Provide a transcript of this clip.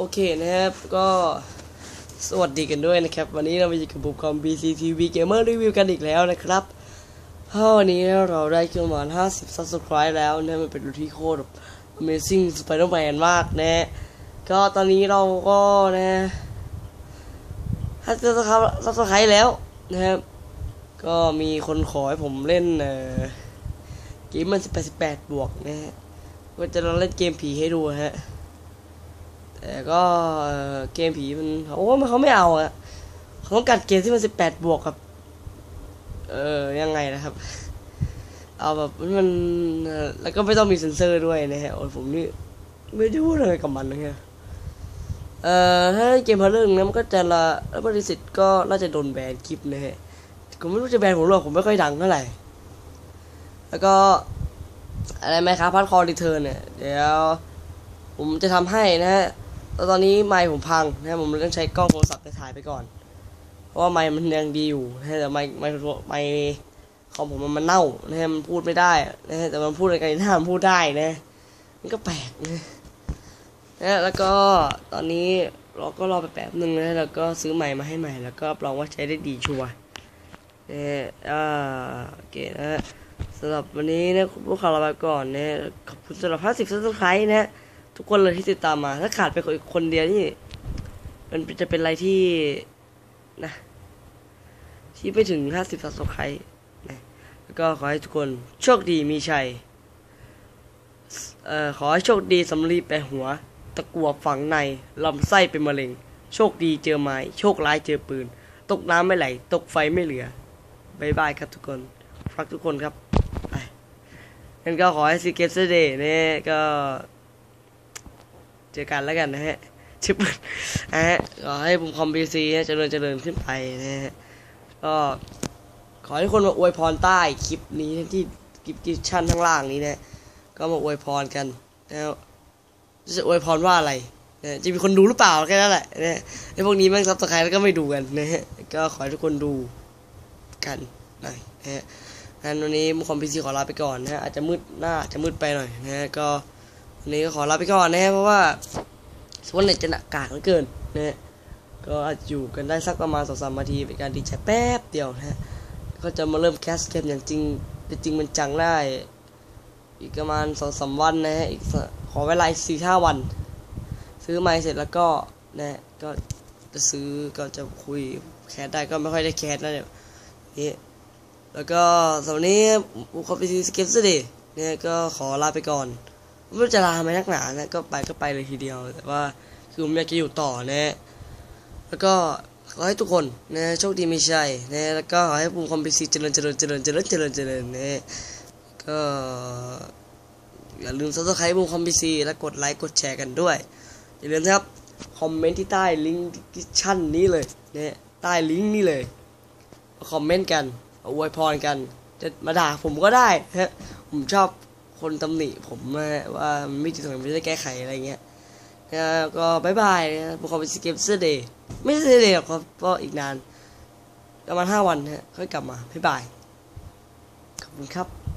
โอเคนะครับ ก็สวัสดีกันด้วยนะครับ วันนี้เรามาอยู่กับบุคคล BCTV Gamer Review กันอีกแล้วนะครับเพราะวันนี้เราได้ขึ้นประมาณ50 subscribe แล้วนะมันเป็นดูที่โคตร Amazing Spider-Man มากนะ ก็ตอนนี้เราก็นะถ้าจะซับสไครต์แล้วนะครับ ก็มีคนขอให้ผมเล่นเอ่อเกมมัน18 18 บวกนะฮะก็จะลองเล่นเกมผีให้ดูฮะ แต่ก็เกมผีมันโอ้มันเขาไม่เอาอะเขาต้องการเกมที่มัน18บแปดบวกกับ เออยังไงนะครับ เอาแบบมันแล้วก็ไม่ต้องมีเซ็นเซอร์ด้วยนะฮะโอ้ผมนี่ไม่ได้พูดอะไรกับมันนะฮะเอ่อถ้าเกมพาร์เรื่องนั้นมันก็จะละแล้วบริสิทธิ์ก็น่าจะโดนแบนคลิปนะฮะผมไม่รู้จะแบนผมหรอกผมไม่ค่อยดังเท่าไหร่ แล้วก็อะไรไหมครับพัดคอรีเทิร์นเนี่ยเดี๋ยวผมจะทำให้นะฮะ แล้วตอนนี้ไมค์ผมพังนะฮะผมเลยต้องใช้กล้องโทรศัพท์ไปถ่ายไปก่อน เพราะว่าไมค์มันยังดีอยู่นะแต่ไมค์ไมค์ไมค์คอมผมมันเน่านะฮะมันพูดไม่ได้นะฮะแต่มันพูดอะไรกันหน้ามันพูดได้นะมันก็แปลกนะนะฮะแล้วก็ตอนนี้เราก็รอไปแป๊บหนึ่งนะแล้วก็ซื้อใหม่มาให้ใหม่ แล้วก็รับรองว่าใช้ได้ดีชัวร์นะฮะอ่าโอเคนะฮะสำหรับวันนี้นะพวกเราลาไปก่อนนะขอบคุณสำหรับ50ซับสไครต์นะ ทุกคนเลยที่ติดตามมา ถ้าขาดไปคนคนเดียวนี่มันจะเป็นอะไรที่นะ ที่ไปถึง50ซับสไครต์นะแล้วก็ขอให้ทุกคนโชคดีมีชัยเอ่อขอให้โชคดีสำลีไปหัว ตะกัวฝังในลำไส้เป็นมะเร็ง โชคดีเจอไม้ โชคร้ายเจอปืน ตกน้ำไม่ไหล ตกไฟไม่เหลือบายบายครับทุกคนรักทุกคนครับไปงั้นก็ขอให้ซีเกสเดย์เนี่ยก็ เจอกันแล้วกันนะฮะ ชิปนะฮะ ขอให้บุมคอมพีซีเจริญเจริญขึ้นไปนะฮะ ก็ขอให้คนมาอวยพรใต้คลิปนี้ที่คลิปดิชั่นข้างล่างนี้นะ ก็มาอวยพรกันแล้วจะอวยพรว่าอะไรนะจะมีคนดูหรือเปล่าแค่นั้นแหละนะไอ้พวกนี้แม่งซับสไครต์แล้วก็ไม่ดูกันนะฮะ ก็ขอให้ทุกคนดูกันหน่อยนะฮะงั้นวันนี้มุมคอมพีซีขอลาไปก่อนนะฮะอาจจะมืดหน้าอาจจะมืดไปหน่อยนะฮะก็ นนี้ก็ขอลาไปก่อนนะฮะเพราะว่าสวนเน็ตจะหนักกากเหลือเกินนะฮะก็อาจอยู่กันได้สักประมาณสองสามนาทีเป็นการดีใจแป๊บเดียวนะฮะก็จะมาเริ่มแคสเกมอย่างจริงเป็นจริงเป็นจังได้ อีกประมาณสองสามวันนะฮะอีกขอเวลาอีกสี่ห้าวัน ซื้อไม้เสร็จแล้วก็นะก็จะซื้อก็จะคุยแคสได้ก็ไม่ค่อยได้แคสนะเนี่ยนี่แล้วก็สำหรับนี้บุคคลพีซีสเกมส์ดีเนี่ยก็ขอลาไปก่อน ไม่รู้จะลาไหมนักหนานะก็ไปก็ไปเลยทีเดียว แต่ว่าคือผมอยากจะอยู่ต่อนะแล้วก็ขอให้ทุกคนนะโชคดีมีชัยนะแล้วก็ขอให้ภูมิคอมพิเจริญเจริญเจริญเจริญเจริญเจริญนะก็อย่าลืมซับสไครต์ภูมิคอมพิและกดไลค์กดแชร์กันด้วยอย่าลืมนะครับคอมเมนต์ที่ใต้ลิงก์ชั่นนี้เลยนะใต้ลิงก์นี้เลยคอมเมนต์กันมาอวยพรกันจะมาด่าผมก็ได้ฮะผมชอบ คนตำหนิผมว่าไม่ดีตรงไหนไม่ได้แก้ไขอะไรเงี้ยก็บายบายนะผมขอไปสเกมเสื้อเดย์ไม่เสื้อเดย์หรอกครับก็อีกนานประมาณห้าวันฮะค่อยกลับมาบายบายขอบคุณครับ